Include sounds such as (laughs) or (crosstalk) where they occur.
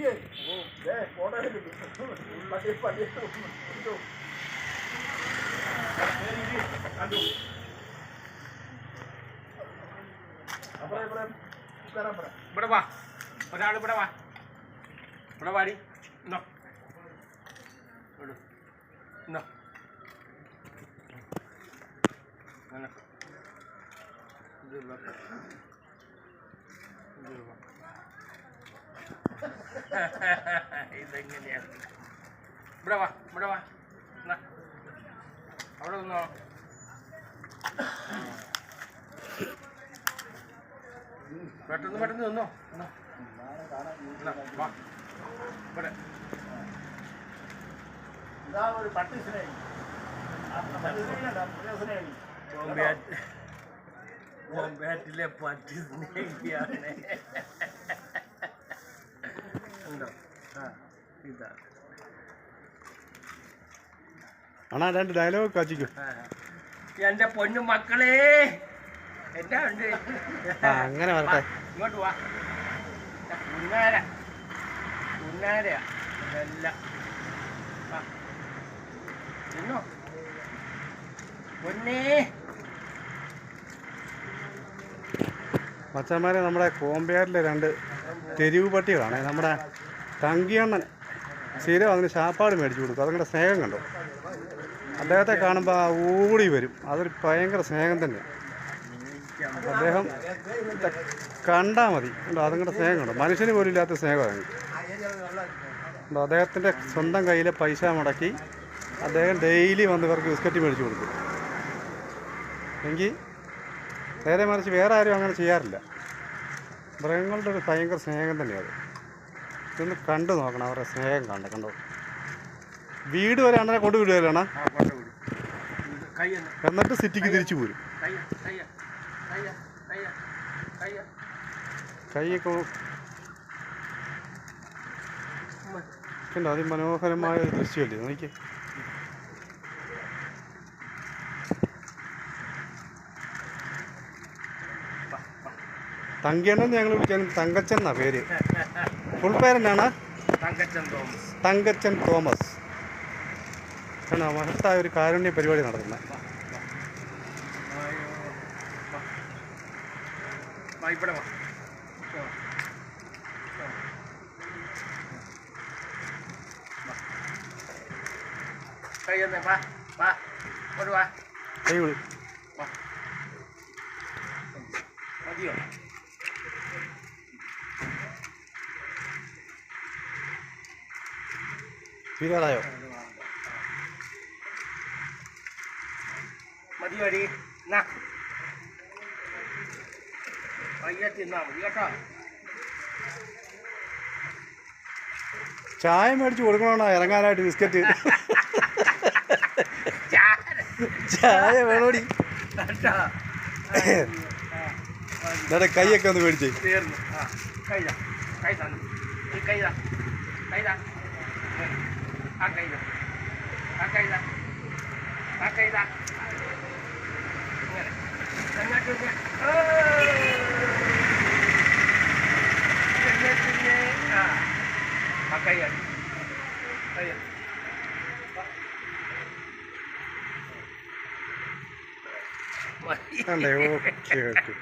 ഇരിക്കേ ഏ ഫോട്ടോ എടുക്കും പട്ടി പട്ടി ഇട്ടോ. നേരെ ഇരി. കണ്ടു. അപ്പുറം ഇപ്പുറം ഉட்காരാൻ പറ ഇവിടെ വാ ഒരാൾ ഇവിടെ വാ ഇവിടെ വാടി ഇന്നോ ഇവിടെ. ഇന്നോ അങ്ങനെ. ഇത് ഇവിടെ. ഇത് ഇവിടെ. (laughs) ഇതെങ്ങനെയാണ് ഇവിടെ വാ ഇവിടെ വാ. അവിടെ നിന്നോ പെട്ടെന്ന് പെട്ടെന്ന് നിന്നോ. വാ. ഇവിടെ. ഇതാ ഒരു പട്ടി സ്നേഹി. ബോംബേറ്റിലെ പട്ടി സ്നേഹിയാണ് ഉണ്ടോ ആ ഇതാ അണ്ണാ രണ്ട് ഡയലോഗ് കാച്ചിക്കും. എന്റെ പൊന്നു മക്കളെ എന്നാ ഉണ്ട്? ആ, അങ്ങനെ വരട്ടെ. ഇങ്ങോട്ട് വാ. ഉന്നാര ഉന്നാരയാ ഇതെല്ലാം. ആ. തിന്നോ പൊന്നേ. മച്ചന്മാരെ നമ്മുടെ കോമ്പയാറിലെ രണ്ട് തെരുവ് പട്ടികളാണ്. നമ്മുടെ തങ്കിയണ്ണൻ സ്ഥിരം അതിന് ശാപ്പാട് മേടിച്ചു കൊടുക്കും അതങ്ങളുടെ സ്നേഹം കണ്ടോ? അദ്ദേഹത്തെ കാണുമ്പോൾ ആ ഓടി വരും. അതൊരു ഭയങ്കര സ്നേഹം തന്നെ. അദ്ദേഹം കണ്ടാൽ മതി. ഉണ്ടോ അതുങ്ങളുടെ സ്നേഹം കണ്ടോ? മനുഷ്യന് പോലും ഇല്ലാത്ത സ്നേഹമാണ് ഉണ്ടോ അദ്ദേഹത്തിന്റെ സ്വന്തം കയ്യിലെ പൈസ മുടക്കി അദ്ദേഹം ഡെയിലി വന്ന് ഇവർക്ക് ബിസ്ക്കറ്റ് മേടിച്ചു കൊടുക്കും. എങ്കിൽ നേരെ മറിച്ച് വേറെ ആരും അങ്ങനെ ചെയ്യാറില്ല. മൃഗങ്ങളുടെ ഒരു ഭയങ്കര സ്നേഹം തന്നെയാണ് ഇതൊന്ന് കണ്ടു നോക്കണം അവരുടെ സ്നേഹം കണ്ട. കണ്ടോ? വീട് വരെ അണ്ണനെ കൊണ്ട് വിടുകയാണ് എന്നിട്ട് സിറ്റിക്ക് തിരിച്ചു പോരും. കൈയൊക്കെ കണ്ടോ? അതിമനോഹരമായ ഒരു ദൃശ്യമല്ലേ? നോക്കി തങ്കണ്ണെന്ന് ഞങ്ങൾ വിളിക്കാൻ തങ്കച്ചൻ എന്നാ പേര്? (laughs) ഫുൾ പേരെന്നാണ് തങ്കച്ചൻ തോമസ്. തങ്കച്ചൻ തോമസ്. ആണ് മഹത്തായ ഒരു കാരുണ്യ പരിപാടി നടത്തുന്നത് ായോ വാ. വാ ഇവിടെ വാ വാ. വാ. വാ. കൈ വാ വാ ഇങ്ങോട്ട് വാ കൈ വിളി വാ മതിയോ തീരാതായോ മതിയോ അടി എന്നാ പയ്യെ തിന്നാ മതി കേട്ടോ. ചായ മേടിച്ച് കൊടുക്കണോ ഇറങ്ങാനായിട്ട് ബിസ്ക്കറ്റ്. ചായ വേണോടി. എന്നിട്ട് കൈയൊക്കെ ഒന്ന് മേടിച്ച്. തീർന്നു. ആ കൈ ആ കൈ ആ കൈ ആ ഇങ്ങനെ എന്നിട്ട് ഇങ്ങനെ. ഓ! എന്നിട്ട് ഇങ്ങനെ. ആ ആ കൈയാണ് കൈയാണ് മതി കണ്ടേ ഓക്കെ ഓക്കെ